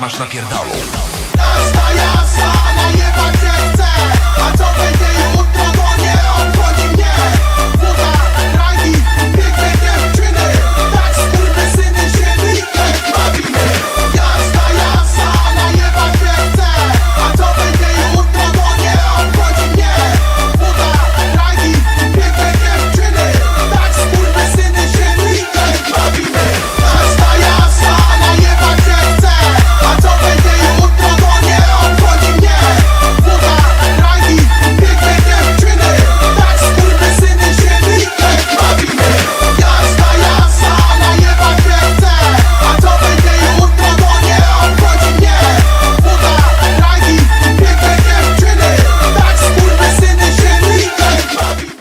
Masz na pierdolu.